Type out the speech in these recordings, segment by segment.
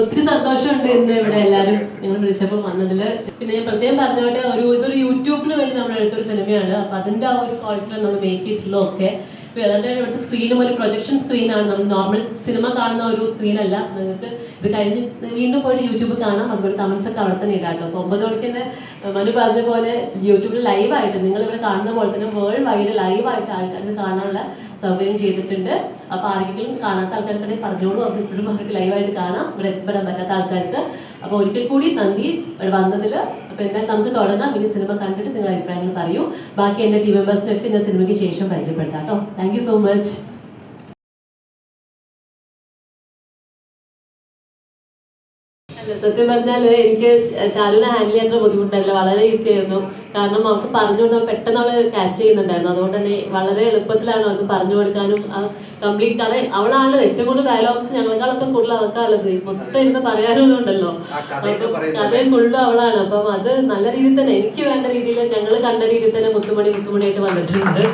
ഒത്തിരി സന്തോഷമുണ്ട് ഇന്ന് ഇവിടെ എല്ലാവരും നിങ്ങൾ വിളിച്ചപ്പോൾ വന്നതിൽ പിന്നെ ഞാൻ പ്രത്യേകം പറഞ്ഞോട്ടെ ഒരു ഇതൊരു യൂട്യൂബിന് വേണ്ടി നമ്മൾ എടുത്തൊരു സിനിമയാണ്. അപ്പം അതിന്റെ ആ ഒരു ക്വാളിറ്റിയിൽ നമ്മൾ മേക്ക് ചെയ്തിട്ടുള്ളതൊക്കെ. അതുകൊണ്ട് ഇവിടുത്തെ സ്ക്രീനും ഒരു പ്രൊജക്ഷൻ സ്ക്രീനാണ് നമ്മൾ നോർമൽ സിനിമ കാണുന്ന ഒരു സ്ക്രീനല്ല നിങ്ങൾക്ക് ഇത് കഴിഞ്ഞ് വീണ്ടും പോയിട്ട് യൂട്യൂബ് കാണാം. അതുപോലെ കമൻസ് ഒക്കെ അവിടെ തന്നെ ഇടാം കേട്ടോ അപ്പോൾ ഒമ്പത് മണിക്ക് തന്നെ മനു പറഞ്ഞ പോലെ യൂട്യൂബിൽ ലൈവായിട്ട് നിങ്ങൾ ഇവിടെ കാണുന്ന പോലെ തന്നെ വേൾഡ് വൈഡ് ലൈവായിട്ട് ആൾക്കാർക്ക് കാണാനുള്ള സൗകര്യം ചെയ്തിട്ടുണ്ട്. അപ്പോൾ ആർക്കെങ്കിലും കാണാത്ത ആൾക്കാർക്കിടെ പറഞ്ഞോളൂ. അവർക്ക് ഇപ്പോഴും അവർക്ക് ലൈവായിട്ട് കാണാം. ഇവിടെ എത്തിപ്പെടാൻ പറ്റാത്ത ആൾക്കാർക്ക്. അപ്പോൾ ഒരിക്കൽ കൂടി നന്ദി വന്നതിൽ അപ്പോൾ എന്തായാലും നമുക്ക് തുടങ്ങാം. ഇനി സിനിമ കണ്ടിട്ട് നിങ്ങൾ അഭിപ്രായങ്ങൾ പറയൂ. ബാക്കി എന്റെ ടീം മെമ്പേഴ്സിനൊക്കെ ഞാൻ സിനിമയ്ക്ക് ശേഷം പരിചയപ്പെടുത്താം കേട്ടോ. താങ്ക് സോ മച്ച് അല്ല സത്യം പറഞ്ഞാൽ എനിക്ക് ചാരുവിനെ ഹാൻഡിൽ ചെയ്യാൻ അത്ര ബുദ്ധിമുട്ടായില്ല വളരെ ഈസി ആയിരുന്നു. കാരണം അവർക്ക് പറഞ്ഞുകൊണ്ട് അവൾ പെട്ടെന്ന് അവൾ ക്യാച്ച് ചെയ്യുന്നുണ്ടായിരുന്നു. അതുകൊണ്ട് തന്നെ വളരെ എളുപ്പത്തിലാണ് അവർക്ക് പറഞ്ഞു കൊടുക്കാനും കംപ്ലീറ്റ് കാരണം അവളാണ് ഏറ്റവും കൂടുതൽ ഡയലോഗ്സ് ഞങ്ങളെക്കാളൊക്കെ കൂടുതൽ അവൾക്കാണുള്ളത് മൊത്തം ഇരുന്ന് പറയാനും ഉണ്ടല്ലോ കഥയും ഫുള്ളും അവളാണ്. അപ്പം അത് നല്ല രീതിയിൽ തന്നെ എനിക്ക് വേണ്ട രീതിയിൽ ഞങ്ങൾ കണ്ട രീതിയിൽ തന്നെ മുത്തുമണി ആയിട്ട് വന്നിട്ടുണ്ട്.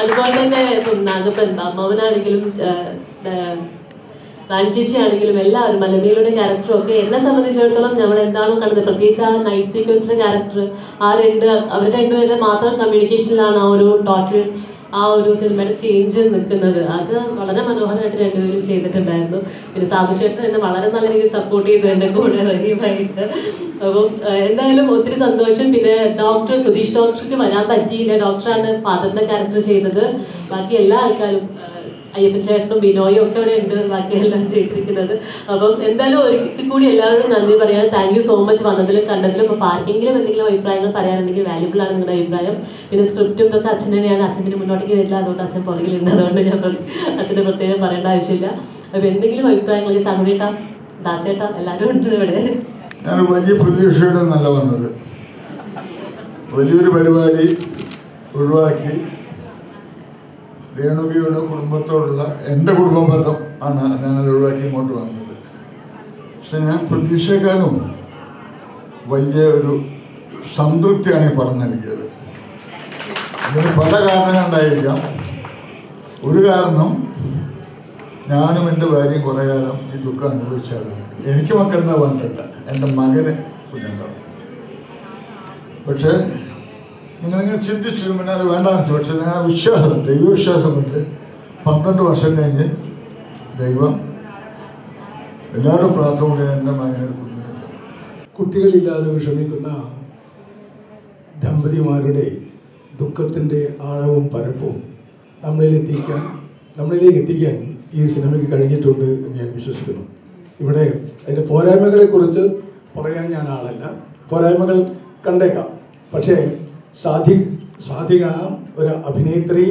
അതുപോലെ തന്നെ നാഗപ്പൻ അമ്മാവനാണെങ്കിലും റാണി ചേച്ചി ആണെങ്കിലും എല്ലാവരും മലമേലയുടെ ക്യാരക്ടറും ഒക്കെ എന്നെ സംബന്ധിച്ചിടത്തോളം നമ്മൾ എന്താണോ കണ്ടത്. പ്രത്യേകിച്ച് ആ നൈറ്റ് സീക്വൻസിലെ ക്യാരക്ടർ ആ രണ്ട് അവർ രണ്ടുപേരുടെ മാത്രം കമ്മ്യൂണിക്കേഷനിലാണ് ആ ഒരു ടോട്ടൽ ആ ഒരു സിനിമയുടെ ചേഞ്ച് നിൽക്കുന്നത്. അത് വളരെ മനോഹരമായിട്ട് രണ്ടുപേരും ചെയ്തിട്ടുണ്ടായിരുന്നു. പിന്നെ സാബുചേട്ടൻ എന്നെ വളരെ നല്ല രീതിയിൽ സപ്പോർട്ട് ചെയ്തു എന്റെ കൂടെ റഹീമായിട്ട്. അപ്പം എന്തായാലും ഒത്തിരി സന്തോഷം. പിന്നെ ഡോക്ടർ സുധീഷ് ഡോക്ടർക്ക് വരാൻ പറ്റിയില്ല. ഡോക്ടറാണ് ഫാദറിന്റെ ക്യാരക്ടർ ചെയ്തത്. ബാക്കി എല്ലാ ആൾക്കാരും ഏഹ്, അയ്യപ്പൻ ചേട്ടനും ബിനോയും ഒക്കെ ഇവിടെ ഉണ്ട് ബാക്കിയെല്ലാം ചെയ്തിരിക്കുന്നത്. അപ്പം എന്തായാലും ഒരിക്കൽ കൂടി എല്ലാവരും നന്ദി പറയാണ്. താങ്ക് യു സോ മച്ച് വന്നതിലും കണ്ടതിലും അപ്പോൾ ആർക്കെങ്കിലും എന്തെങ്കിലും അഭിപ്രായങ്ങൾ പറയാനുണ്ടെങ്കിൽ വാല്യുബിൾ ആണ് നിങ്ങളുടെ അഭിപ്രായം. പിന്നെ സ്ക്രിപ്റ്റും ഇതൊക്കെ അച്ഛൻ തന്നെയാണ്. അച്ഛൻ പിന്നെ മുന്നോട്ടേക്ക് വരില്ല. അതുകൊണ്ട് അച്ഛൻ പുറകിലുണ്ട്. അതുകൊണ്ട് ഞാൻ അച്ഛന്റെ പ്രത്യേകം പറയേണ്ട ആവശ്യമില്ല. അപ്പോൾ എന്തെങ്കിലും അഭിപ്രായങ്ങൾ ചങ്ങുടേട്ടാ ദാസേട്ടാ എല്ലാവരും ഉണ്ട് ഇവിടെ. ഞാൻ വലിയ പ്രതീക്ഷയുടെ നല്ല വന്നത്. വലിയൊരു പരിപാടി ഒഴിവാക്കി രേണുകയുടെ കുടുംബത്തോടുള്ള എന്റെ കുടുംബ ബന്ധം ആണ് ഞാനത് ഒഴിവാക്കി ഇങ്ങോട്ട് വന്നത്. പക്ഷെ ഞാൻ പ്രതീക്ഷയെക്കാളും വലിയ ഒരു സംതൃപ്തിയാണ് ഈ പടം നൽകിയത്. അതിന് പല കാരണങ്ങളുണ്ടായിരിക്കാം ഒരു കാരണം ഞാനും എന്റെ ഭാര്യയും കുറേ കാലം ഈ ദുഃഖം അനുഭവിച്ചാണ്. എനിക്ക് മക്കളുടെ വേണ്ടല്ല എന്റെ മകന് കുഞ്ഞുണ്ടാവും. പക്ഷേ നിങ്ങളിങ്ങനെ ചിന്തിച്ചു പിന്നെ അത് വേണ്ടാന്ന് ചോദിച്ചത് ഞാൻ വിശ്വാസം ദൈവവിശ്വാസം കൊണ്ട് പന്ത്രണ്ട് വർഷം കഴിഞ്ഞ് ദൈവം എല്ലാവരുടെ പ്രാർത്ഥന എന്റെ മകനെ കുട്ടികളില്ലാതെ വിഷമിക്കുന്ന ദമ്പതിമാരുടെ ദുഃഖത്തിന്റെ ആഴവും പരപ്പും നമ്മളിലെത്തിക്കാൻ നമ്മളിലേക്ക് എത്തിക്കാൻ ഈ സിനിമയ്ക്ക് കഴിഞ്ഞിട്ടുണ്ട് എന്ന് ഞാൻ വിശ്വസിക്കുന്നു. ഇവിടെ അതിന്റെ പോരായ്മകളെക്കുറിച്ച് പറയാൻ ഞാൻ ആളല്ല. പോരായ്മകൾ കണ്ടേക്കാം. പക്ഷേ സാധി സാധിക ഒരു അഭിനേത്രി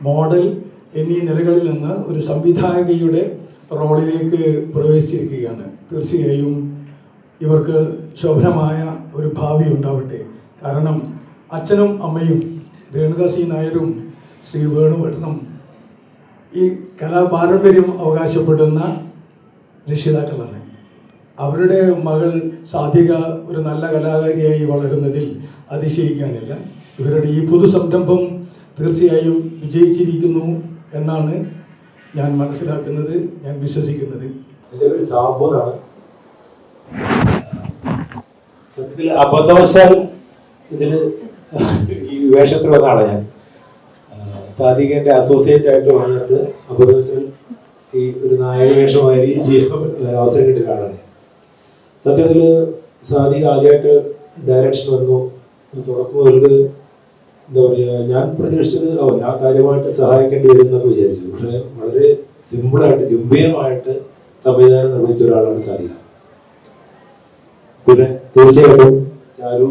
മോഡൽ എന്നീ നിലകളിൽ നിന്ന് ഒരു സംവിധായകയുടെ റോളിലേക്ക് പ്രവേശിച്ചിരിക്കുകയാണ്. തീർച്ചയായും ഇവർക്ക് ശോഭനമായ ഒരു ഭാവി ഉണ്ടാവട്ടെ. കാരണം അച്ഛനും അമ്മയും രേണുക സി നായരും ശ്രീ വേണുഭട്ടനും ഈ കലാപാരമ്പര്യം അവകാശപ്പെടുന്ന രക്ഷിതാക്കളാണ്. അവരുടെ മകൾ സാധിക ഒരു നല്ല കലാകാരിയായി വളരുന്നതിൽ അതിശയിക്കാനില്ല. ഇവരുടെ ഈ പുതു സംരംഭം തീർച്ചയായും വിജയിച്ചിരിക്കുന്നു എന്നാണ് ഞാൻ മനസ്സിലാക്കുന്നത് ഞാൻ വിശ്വസിക്കുന്നത്. സത്യത്തിൽ അബദ്ധവശാൽ ഇതിൽ ഈ വേഷത്തിൽ വന്നാണ് ഞാൻ. സാധികന്റെ അസോസിയേറ്റ് ആയിട്ട് വന്നിട്ട് അബദ്ധവശാൽ ഈ ഒരു നായക വേഷമായി അവസരം കിട്ടി കാണാൻ. സത്യത്തിൽ സാധിക ആദ്യമായിട്ട് ഡയറക്ഷൻ വന്നു തുടക്കം ഒരു എന്താ പറയുക ഞാൻ പ്രതീക്ഷിച്ചത് ഓ ഞാൻ കാര്യമായിട്ട് സഹായിക്കേണ്ടി വരും എന്നൊക്കെ വിചാരിച്ചു. പക്ഷെ വളരെ സിമ്പിളായിട്ട് ഗംഭീരമായിട്ട് സംവിധാനം നിർമ്മിച്ച ഒരാളാണ് സാധിക പിന്നെ തീർച്ചയായിട്ടും ചാരു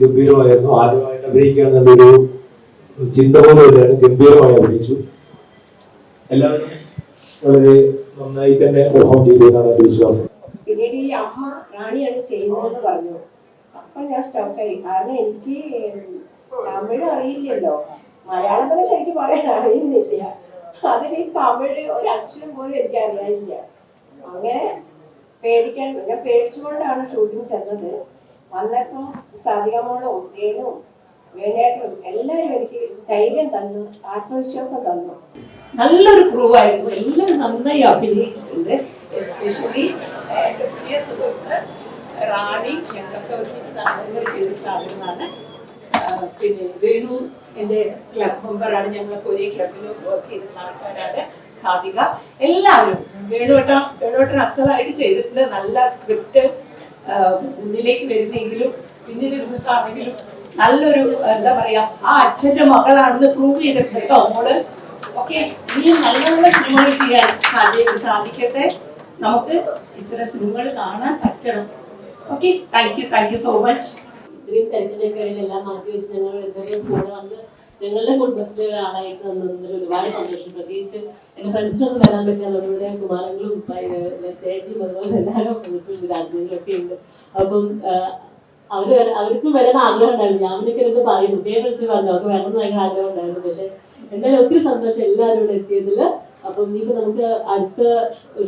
ഗംഭീരമായിരുന്നു. ആദ്യമായിട്ട് അഭിനയിക്കുക എന്നുള്ളൊരു ചിന്ത തന്നെയാണ് ഗംഭീരമായി അഭിനയിച്ചു. എല്ലാവരും വളരെ നന്നായി തന്നെ പെർഫോം ചെയ്തു എന്നാണ് എന്റെ വിശ്വാസം. ഈ അമ്മ റാണിയാണ് ചെയ്യുന്നതെന്ന് പറഞ്ഞു. അപ്പൊ ഞാൻ സ്റ്റോക്കായി കാരണം എനിക്ക് തമിഴ് അറിയില്ലല്ലോ. മലയാളം തന്നെ ശരിക്കും പറയാൻ അറിയുന്നില്ല. അതിന് ഈ തമിഴ് ഒരു അക്ഷരം പോലും എനിക്ക് അറിയാനില്ല. അങ്ങനെ പേടിക്കാൻ ഞാൻ പേടിച്ചുകൊണ്ടാണ് ഷൂട്ടിങ് ചെന്നത്. വന്നപ്പം സാധികമോളും രേണും വേണ്ടിയായിട്ടും എല്ലാവരും എനിക്ക് ധൈര്യം തന്നു ആത്മവിശ്വാസം തന്നു. നല്ലൊരു ക്രൂ ആയിരുന്നു. എല്ലാവരും നന്നായി അഭിനയിച്ചിട്ടുണ്ട്. എസ്പെഷ്യലി റാണി ഞങ്ങളൊക്കെ ഒരുമിച്ച് നാടകങ്ങൾ ചെയ്തിട്ടുള്ള പിന്നെ വേണു എന്റെ ക്ലബ് മെമ്പറാണ് ഞങ്ങളൊക്കെ ഒരേ ക്ലബിൽ വർക്ക് ചെയ്തിട്ടുള്ള ആൾക്കാരാണ് സാധിക. എല്ലാവരും വേണുവട്ടം വേണുവട്ടം അസലായിട്ട് ചെയ്തിട്ടുണ്ട്. നല്ല സ്ക്രിപ്റ്റ് മുന്നിലേക്ക് വരുന്നെങ്കിലും പിന്നിലിരുന്നിട്ടാണെങ്കിലും നല്ലൊരു എന്താ പറയാ ആ അച്ഛന്റെ മകളാണെന്ന് പ്രൂവ് ചെയ്തിട്ടുണ്ട് കേട്ടോ മോൾ. ഓക്കെ ഇനിയും നല്ല നല്ല സിനിമകൾ ചെയ്യാൻ സാധിക്കട്ടെ. നമുക്ക് ഇത്തരം സിനിമകൾ കാണാൻ പറ്റണം. Okay thank you thank you so much ഇത്രയും തിരക്കിന്റെ ഇടയിൽ എല്ലാം മാറ്റി വെച്ച് ഞങ്ങൾ വിളിച്ചപ്പോൾ കൂടെ വന്ന് ഞങ്ങളുടെ കുടുംബത്തിലെ ഒരാളായിട്ട് വന്നതിൽ ഒരുപാട് സന്തോഷം. പ്രത്യേകിച്ച് എന്റെ ഫ്രണ്ട്സിനൊന്നും വരാൻ പറ്റാത്തവരുടെ കുമാരങ്ങളും തേജും അതുപോലെ എല്ലാവരും വന്നിട്ടുണ്ട് രാജ്യങ്ങളിലും ഒക്കെ ഉണ്ട്. അപ്പം വര- അവർക്കും വരാൻ ആഗ്രഹം ഉണ്ടായിരുന്നു. ഞാൻ ഇരുന്ന് പറയും കുട്ടിയെ വിളിച്ച് പറഞ്ഞു. അവർക്ക് വരണം ഭയങ്കര ആഗ്രഹം ഉണ്ടായിരുന്നു. പക്ഷെ എന്തായാലും ഒത്തിരി സന്തോഷം എല്ലാവരും ഇവിടെ എത്തിയതിൽ അപ്പം ഇനിയിപ്പോ നമുക്ക് അടുത്ത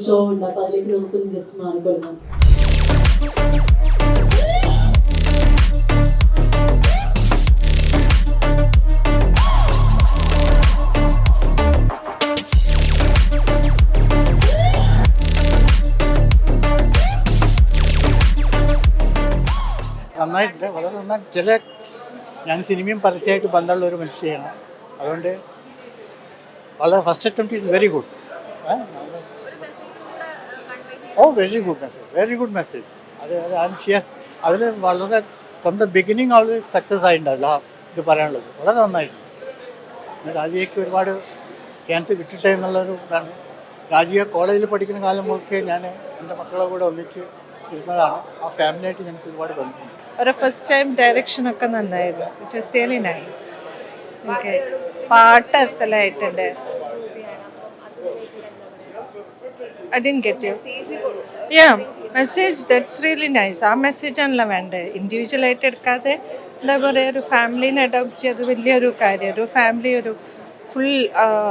ഷോ ഉണ്ട്. അപ്പൊ അതിലേക്ക് നമുക്ക് ജസ്റ്റ് മാറിക്കൊടുക്കാം വളരെ ചില ഞാൻ സിനിമയും പരസ്യമായിട്ട് ബന്ധമുള്ള ഒരു മനുഷ്യയാണ് അതുകൊണ്ട് വളരെ first attempt is very good oh very good message very good message അത് അത് ഷിയസ് അതിൽ വളരെ ഫ്രം ദ ബിഗിനിങ് അവൾ സക്സസ് ആയിട്ടുണ്ടല്ലോ ഇത് പറയാനുള്ളത്. വളരെ നന്നായിട്ടുണ്ട് എന്നിട്ട് ഒരുപാട് ചാൻസ് കിട്ടട്ടെ എന്നുള്ളൊരു ഇതാണ്. രാജിക കോളേജിൽ പഠിക്കുന്ന കാലം മുതൽക്കേ ഞാൻ എന്റെ മക്കളെ കൂടെ ഒന്നിച്ച് ഇരുന്നതാണ്. ആ ഫാമിലിയായിട്ട് ഞങ്ങൾക്ക് ഒരുപാട് ബന്ധമുണ്ട്. ഒരു ഫസ്റ്റ് ടൈം ഡയറക്ഷൻ ഒക്കെ നന്നായിരുന്നു. It was really nice okay പാട്ട് അസലായിട്ടുണ്ട്. I didn't get you yeah message that's really nice ആ മെസ്സേജാണല്ലോ വേണ്ടത്. ഇൻഡിവിജ്വലായിട്ട് എടുക്കാതെ എന്താ പറയുക ഒരു ഫാമിലീനെ അഡോപ്റ്റ് ചെയ്ത് വലിയൊരു കാര്യം. ഒരു ഫാമിലി ഒരു ഫുൾ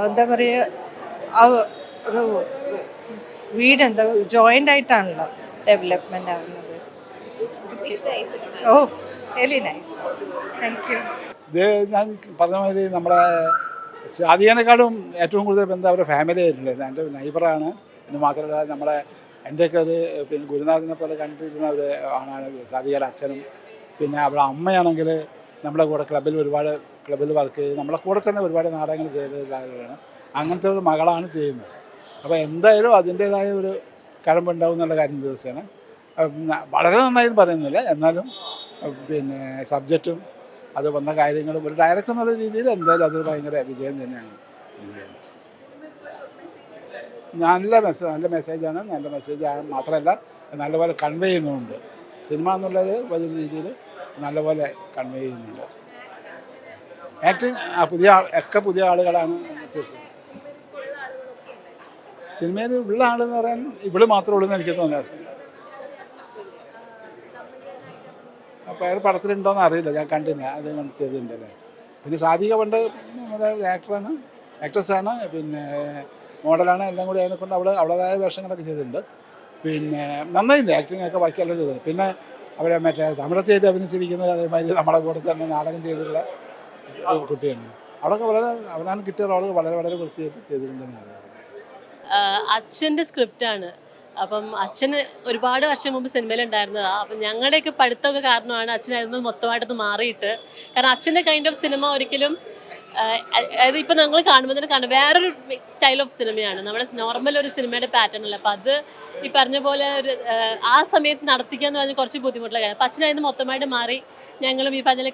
എന്താ പറയുക ഒരു വീട് എന്താ ജോയിന്റ് ആയിട്ടാണല്ലോ. ഡെവലപ്മെന്റ് ആവുന്നത്. Oh very nice thank you ഞാൻ പറഞ്ഞ മാതിരി നമ്മുടെ സാധികനെക്കാളും ഏറ്റവും കൂടുതൽ ബന്ധം അവരുടെ ഫാമിലി ആയിട്ടുണ്ടായിരുന്നു എന്റെ നൈബറാണ് എന്ന് മാത്രമല്ല നമ്മളെ എന്റെയൊക്കെ ഒരു പിന്നെ ഗുരുനാഥിനെ പോലെ കണ്ടിരുന്ന ഒരു ആണാണ് സാധികയുടെ അച്ഛനും. പിന്നെ അവിടെ അമ്മയാണെങ്കിൽ നമ്മുടെ കൂടെ ക്ലബിൽ ഒരുപാട് ക്ലബിൽ വർക്ക് ചെയ്ത് നമ്മളെ കൂടെ തന്നെ ഒരുപാട് നാടകങ്ങൾ ചെയ്തിട്ടുള്ള ആളുകളാണ് അങ്ങനത്തെ ഒരു മകളാണ് ചെയ്യുന്നത്. അപ്പോൾ എന്തായാലും അതിന്റേതായ ഒരു കഴമ്പുണ്ടാവും എന്നുള്ള കാര്യം തീർച്ചയാണ് വളരെ നന്നായി പറയുന്നില്ല. എന്നാലും പിന്നെ സബ്ജക്റ്റും അത് വന്ന കാര്യങ്ങളും ഒരു ഡയറക്റ്റ് എന്നുള്ള രീതിയിൽ എന്തായാലും അതൊരു ഭയങ്കര വിജയം തന്നെയാണ് നല്ല മെസ്സേജ് നല്ല മെസ്സേജാണ് നല്ല മെസ്സേജ് മാത്രമല്ല നല്ലപോലെ കൺവേ ചെയ്യുന്നുണ്ട്. സിനിമ എന്നുള്ളൊരു വലിയ രീതിയിൽ നല്ലപോലെ കൺവേ ചെയ്യുന്നുണ്ട്. ആക്ടിങ് പുതിയ ഒക്കെ പുതിയ ആളുകളാണ് തീർച്ചയായും സിനിമയിൽ ഉള്ള ആളെന്ന് പറയാൻ ഇവൾ മാത്രമേ ഉള്ളൂ എന്ന് എനിക്ക് തോന്നിയത് അപ്പോൾ അയാൾ പടത്തിലുണ്ടോയെന്ന് അറിയില്ല. ഞാൻ കണ്ടില്ല. അത് ചെയ്തിട്ടുണ്ട് അല്ലേ? പിന്നെ സാധിക പണ്ട് നമ്മുടെ ആക്ടറാണ് ആക്ട്രസ്സാണ് പിന്നെ മോഡലാണ്. എല്ലാം കൂടി അതിനെ കൊണ്ട് അവൾ അവളേതായ വേഷങ്ങളൊക്കെ ചെയ്തിട്ടുണ്ട്. പിന്നെ നന്നായിട്ടുണ്ട്. ആക്ടിങ് ഒക്കെ ബാക്കിയെല്ലാം ചെയ്തിട്ടുണ്ട്. പിന്നെ അവിടെ മറ്റേ തമിഴത്തേറ്റ് അഭിനയിച്ചിരിക്കുന്നത് അതേമാതിരി നമ്മളെ കൂടെ തന്നെ നാടകം ചെയ്തിട്ടുള്ള കുട്ടിയാണ്. അവിടെയൊക്കെ വളരെ അവനാണ് കിട്ടിയ റോൾ വളരെ വളരെ വൃത്തിയായിട്ട് ചെയ്തിട്ടുണ്ടെന്നാണ്. അച്ഛന്റെ സ്ക്രിപ്റ്റാണ് അപ്പം അച്ഛന് ഒരുപാട് വർഷം മുമ്പ് സിനിമയിലുണ്ടായിരുന്നതാണ് അപ്പം ഞങ്ങളുടെയൊക്കെ പഠിത്തമൊക്കെ കാരണമാണ് അച്ഛനായിരുന്നത് മൊത്തമായിട്ടൊന്ന് മാറിയിട്ട്. കാരണം അച്ഛന്റെ കൈൻഡ് ഓഫ് സിനിമ ഒരിക്കലും അതായത് ഇപ്പം നമ്മൾ കാണുമ്പോൾ തന്നെ കാണും. വേറൊരു സ്റ്റൈൽ ഓഫ് സിനിമയാണ് നമ്മുടെ നോർമൽ ഒരു സിനിമയുടെ പാറ്റേൺ അല്ല. അപ്പം അത് ഈ പറഞ്ഞ പോലെ ഒരു ആ സമയത്ത് നടത്തിക്കുക എന്ന് പറഞ്ഞാൽ കുറച്ച് ബുദ്ധിമുട്ടുള്ള കാര്യം. അപ്പം അച്ഛനായിരുന്നു മൊത്തമായിട്ട് മാറി ഞങ്ങളും ഈ പറഞ്ഞ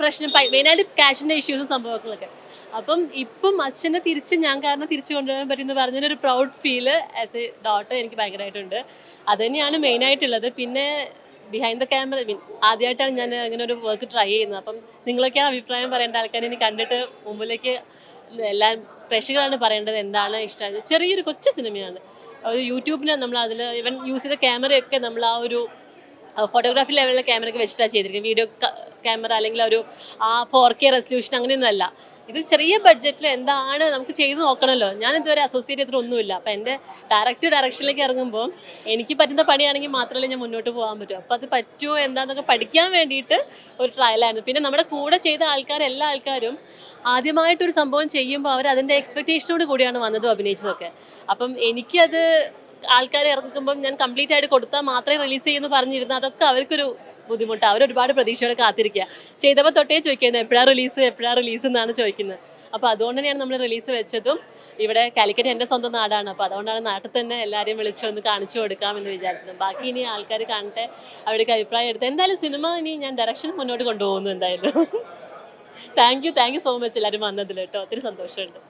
പ്രശ്നം മെയിനായിട്ട് ക്യാഷിന്റെ ഇഷ്യൂസും സംഭവങ്ങളൊക്കെ. അപ്പം ഇപ്പം അച്ഛനെ തിരിച്ച് ഞാൻ കാരണം തിരിച്ചു കൊണ്ടുവരാൻ പറ്റുമെന്ന് പറഞ്ഞൊരു proud feel as a daughter എനിക്ക് ഭയങ്കരമായിട്ടുണ്ട്. അത് തന്നെയാണ് മെയിനായിട്ടുള്ളത് പിന്നെ ബിഹൈൻഡ് ദ ക്യാമറ മീൻ ആദ്യമായിട്ടാണ് ഞാൻ അങ്ങനെ ഒരു വർക്ക് ട്രൈ ചെയ്യുന്നത്. അപ്പം നിങ്ങളൊക്കെയാണ് അഭിപ്രായം പറയേണ്ട ആൾക്കാരെ ഇനി കണ്ടിട്ട് മുമ്പിലേക്ക് എല്ലാ പ്രേക്ഷകരാണ് പറയേണ്ടത് എന്താണ് ഇഷ്ടമായത് ചെറിയൊരു കൊച്ചു സിനിമയാണ്. ഒരു യൂട്യൂബിന് നമ്മൾ അതിൽ ഇവൻ യൂസ് ചെയ്ത ക്യാമറയൊക്കെ നമ്മൾ ആ ഒരു ഫോട്ടോഗ്രാഫി ലെവലിലെ ക്യാമറയൊക്കെ വെച്ചിട്ടാണ് ചെയ്തിരിക്കുന്നത്. വീഡിയോ ക്യാമറ അല്ലെങ്കിൽ ഒരു ആ ഫോർ കെ റെസൊല്യൂഷൻ അങ്ങനെയൊന്നും അല്ല. ഇത് ചെറിയ ബഡ്ജറ്റിൽ എന്താണ് നമുക്ക് ചെയ്തു നോക്കണമല്ലോ ഞാൻ ഇതുവരെ അസോസിയേറ്റ് ചെയ്തിട്ട് ഒന്നുമില്ല. അപ്പം എന്റെ ഡയറക്റ്റ് ഡയറക്ഷനിലേക്ക് ഇറങ്ങുമ്പോൾ എനിക്ക് പറ്റുന്ന പണിയാണെങ്കിൽ മാത്രമല്ലേ ഞാൻ മുന്നോട്ട് പോകാൻ പറ്റൂ. അപ്പോൾ അത് പറ്റുമോ എന്താണെന്നൊക്കെ പഠിക്കാൻ വേണ്ടിയിട്ട് ഒരു ട്രയലായിരുന്നു പിന്നെ നമ്മുടെ കൂടെ ചെയ്ത ആൾക്കാർ എല്ലാ ആൾക്കാരും ആദ്യമായിട്ടൊരു സംഭവം ചെയ്യുമ്പോൾ അവർ അതിന്റെ എക്സ്പെക്റ്റേഷനോട് കൂടിയാണ് വന്നതും അഭിനയിച്ചതൊക്കെ. അപ്പം എനിക്കത് ആൾക്കാർ ഇറക്കുമ്പം ഞാൻ കംപ്ലീറ്റ് ആയിട്ട് കൊടുത്താൽ മാത്രമേ റിലീസ് ചെയ്യുമെന്ന് പറഞ്ഞിരുന്നു അതൊക്കെ അവർക്കൊരു ബുദ്ധിമുട്ടാണ് അവരൊരുപാട് പ്രതീക്ഷയോടെ കാത്തിരിക്കുക ചെയ്തപ്പോൾ തൊട്ടേ ചോദിക്കുന്നത് എപ്പോഴാണ് റിലീസ്? എപ്പോഴാണ് റിലീസ്? എന്നാണ് ചോദിക്കുന്നത്. അപ്പോൾ അതുകൊണ്ട് തന്നെയാണ് നമ്മൾ റിലീസ് വെച്ചതും. ഇവിടെ കാലിക്കറ്റ് എന്റെ സ്വന്തം നാടാണ്. അപ്പോൾ അതുകൊണ്ടാണ് നാട്ടിൽ തന്നെ എല്ലാവരെയും വിളിച്ചു വന്ന് കാണിച്ചു കൊടുക്കാമെന്ന് വിചാരിച്ചത്. ബാക്കി ഇനി ആൾക്കാർ കാണട്ടെ അവരുടെ അഭിപ്രായം എടുത്ത്. എന്തായാലും സിനിമ ഇനി ഞാൻ ഡയറക്ഷൻ മുന്നോട്ട് കൊണ്ടുപോകുന്നു എന്തായാലും. Thank you thank you so much എല്ലാവരും വന്നതിൽ കേട്ടോ. ഒത്തിരി സന്തോഷമുണ്ട്.